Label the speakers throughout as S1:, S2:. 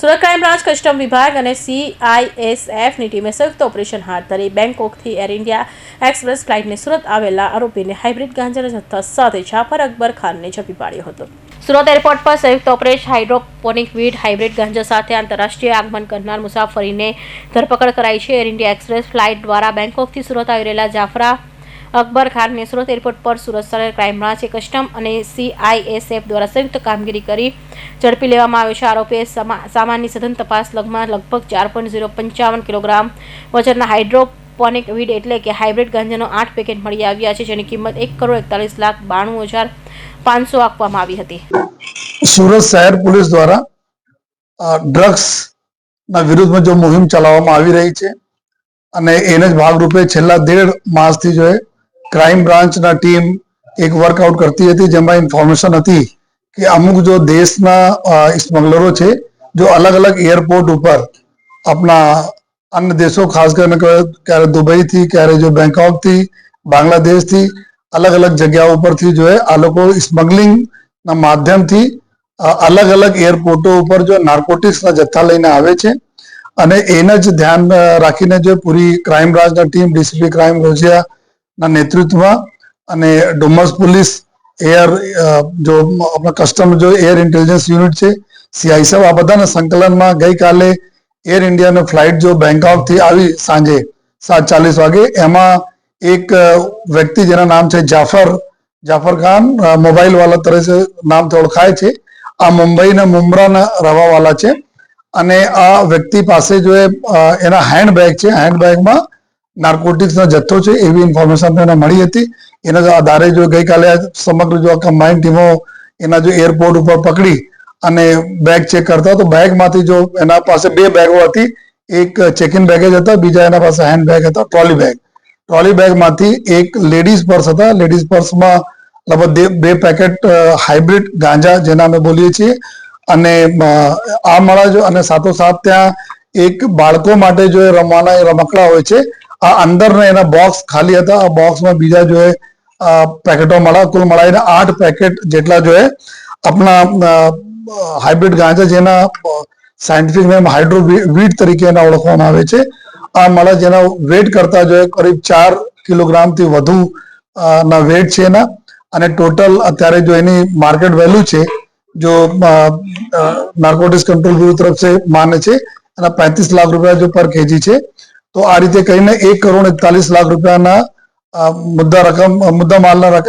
S1: Surat crime branch custom વિભાગ અને સીઆઈએસએફની ટીમે સંયુક્ત ઓપરેશન હાથ ધરી બેંકોકથી એર ઇન્ડિયા એક્સપ્રેસ ફ્લાઇટને સુરત આવેલા આરોપીને હાઇબ્રિડ ગાંજાના જથ્થા સાથે જાફર અકબર ખાનને ઝડપી પાડ્યો હતો. સુરત એરપોર્ટ પર સંયુક્ત ઓપરેશન હાઇડ્રોપોનિક વીડ હાઇબ્રિડ ગાંજા સાથે આંતરરાષ્ટ્રીય આગમન કરનાર મુસાફરીને ધરપકડ કરાઈ છે. એર ઇન્ડિયા એક્સપ્રેસ ફ્લાઇટ દ્વારા બેંકોકથી સુરત આવી રહેલા જાફરા અકબર ખાન મેસરોત એરપોર્ટ પર સુરત શહેર ક્રાઇમ બ્રાન્ચે કસ્ટમ અને સીઆઈએસએફ દ્વારા સંયુક્ત કામગીરી કરી ઝડપી લેવામાં આવ્યો છે. આરોપીએ સમા- સામાનની સઘન તપાસ લગમાં લગભગ ચાર પોઈન્ટ ઝીરો પંચાવન કિલોગ્રામ વજનના હાઇડ્રોપોનિક વીડ એટલે કે હાઇબ્રિડ ગાંજાનો આઠ પેકેટ મળી આવ્યા છે, જેની કિંમત એક કરોડ એકતાલીસ લાખ બાણું હજાર પાંચસો આપવામાં આવી હતી.
S2: સુરત શહેર પોલીસ દ્વારા ડ્રગ્સ ના વિરુદ્ધમાં જો મુહિમ ચલાવવામાં આવી રહી છે અને એને જ ભાગરૂપે છેલ્લા દેઢ માસથી જો એ ક્રાઇમ બ્રાન્ચના ટીમ એક વર્કઆઉટ કરતી હતી, જેમાં ઇન્ફોર્મેશન હતી કે અમુક જો દેશના સ્મગલરો છે, જો અલગ અલગ એરપોર્ટ ઉપર આપણા અન્ય દેશો, ખાસ કરીને ક્યારે દુબઈથી, ક્યારે જો બેંકોકથી બાંગ્લાદેશથી, અલગ અલગ જગ્યાઓ ઉપરથી જો આ લોકો સ્મગલિંગ ના માધ્યમથી અલગ અલગ એરપોર્ટો ઉપર જો નાર્કોટિક્સના જથ્થા લઈને આવે છે. અને એને જ ધ્યાન રાખીને જો પૂરી ક્રાઇમ બ્રાન્ચના ટીમ ડીસીપી ક્રાઇમ રોજિયાના નેતૃત્વમાં અને ડુમસ પોલીસ એર જો આપણા કસ્ટમ જો એર ઇન્ટેલિજન્સ યુનિટ છે સીઆઈસબ આ બધાના સંકલનમાં ગઈકાલે એર ઇન્ડિયાનો ફ્લાઇટ જો બેંકોકથી આવી સાંજે સાત ચાલીસ વાગે, એમાં એક વ્યક્તિ જેના નામ છે જાફર જાફર ખાન મોબાઈલ વાલા તરીકે નામથી ઓળખાય છે. આ મુંબઈના મુમરાના રહેવાવાળા છે. અને આ વ્યક્તિ પાસે જો એના હેન્ડબેગ છે હેન્ડબેગમાં નાર્કોટિક્સનો જથ્થો છે, એવી ઇન્ફોર્મેશન એને મળી હતી. એના જો આધારે જો ગઈકાલે સમગ્ર જો કમ્બાઇન ટીમો એના જો એરપોર્ટ ઉપર પકડી અને બેગ ચેક કરતા, તો બેગમાંથી જો એના પાસે બે બેગો હતી. એક ચેકિન બેગેજ હતા, બીજા એના પાસે હેન્ડ બેગ હતા ટ્રોલી બેગ ટ્રોલી બેગમાંથી એક લેડીઝ પર્સ હતા. લેડીઝ પર્સમાં લગભગ બે- પેકેટ હાઇબ્રિડ ગાંજા, જેના અમે બોલીએ છીએ. અને આ મળા જો અને સાથોસાથ ત્યાં એક બાળકો માટે જો રમવાના, એ રમકડા હોય છે. આ અંદરના એના બોક્સ ખાલી હતા. આ બોક્સમાં બીજા જો પેકેટો મળ્યા. કુલ મળાઈને આઠ પેકેટ જેટલા જો આપણા હાઇબ્રિડ ગાંજા જેના સાયન્ટિફિક નેમ હાઇડ્રો વીટ તરીકે એના ઓળખવામાં આવે છે. આ મળા જેના વેટ કરતા જો કરીબ ચાર કિલોગ્રામથી વધુ ના વેટ છે એના. અને ટોટલ અત્યારે જો એની માર્કેટ વેલ્યુ છે, જો નાર્કોટિક્સ કંટ્રોલ બ્યુરો તરફ છે માને છે, એના 35 લાખ રૂપિયા જો પર કેજી છે. તો આ રીતે કહીને એક કરોડ એકતાલીસ લાખ રૂપિયાના મુદ્દા રકમ મુદ્દા માલના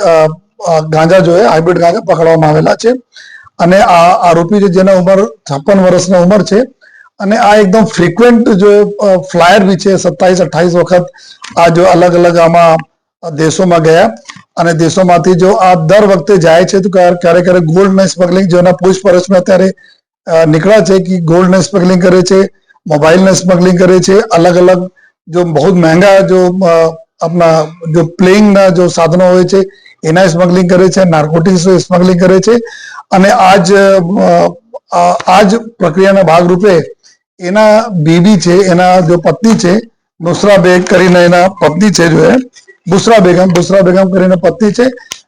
S2: ગાંજા જોઈએ હાઇબ્રિડ ગાંજા પકડવામાં આવેલા છે. અને આ આરોપી છે જેના ઉંમર છપ્પન વર્ષના ઉંમર છે. અને આ એકદમ ફ્રિકવન્ટ જો ફ્લાયર બી છે, સત્તાવીસ, અઠ્ઠાવીસ વખત આ જો અલગ અલગ આમાં દેશોમાં ગયા. અને દેશોમાંથી જો આ દર વખતે જાય છે, તો ક્યારે ક્યારેક ક્યારેક ગોલ્ડ ને સ્મગલિંગ જેના પૂછપરછમાં અત્યારે નીકળ્યા છે કે ગોલ્ડ ને સ્મગલિંગ કરે છે ને સ્મગલિંગ કરે છે. અલગ અલગ જો બહુ મહેંગા જો અ, આપણા જો પ્લેઇંગ ના જો સાધનો હોય છે એના સ્મગલિંગ કરે છે નાર્કોટિક્સ સ્મગલિંગ કરે છે. અને આજ અ, આ આ જ પ્રક્રિયાના ભાગરૂપે એના બીબી છે એના જો પત્ની છે નુસરા બેગ કરીને એના પત્ની છે જો એ બુસરા બેગમ બુસરા બેગમ કરીને પત્ની છે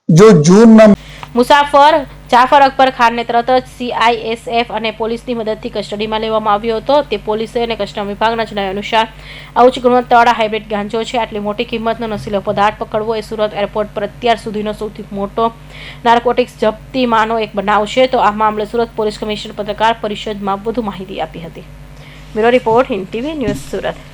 S2: જો જૂનના
S1: મુસાફર જાફર અકબર ખાનને તરત જ સીઆઈએસએફ અને પોલીસની મદદથી કસ્ટડીમાં લેવામાં આવ્યો હતો. તે પોલીસે અને કસ્ટમ વિભાગના જણાવ્યા અનુસાર આ ઉચ્ચ ગુણવત્તાવાળા હાઇબ્રિડ ગાંજો છે. આટલી મોટી કિંમતનો નશીલો પદાર્થ પકડવો એ સુરત એરપોર્ટ પર અત્યાર સુધીનો સૌથી મોટો નાર્કોટિક્સ જપ્તીમાંનો એક બનાવ છે. તો આ મામલે સુરત પોલીસ કમિશનર પત્રકાર પરિષદમાં વધુ માહિતી આપી હતી. Bureau report, Hind TV news Surat.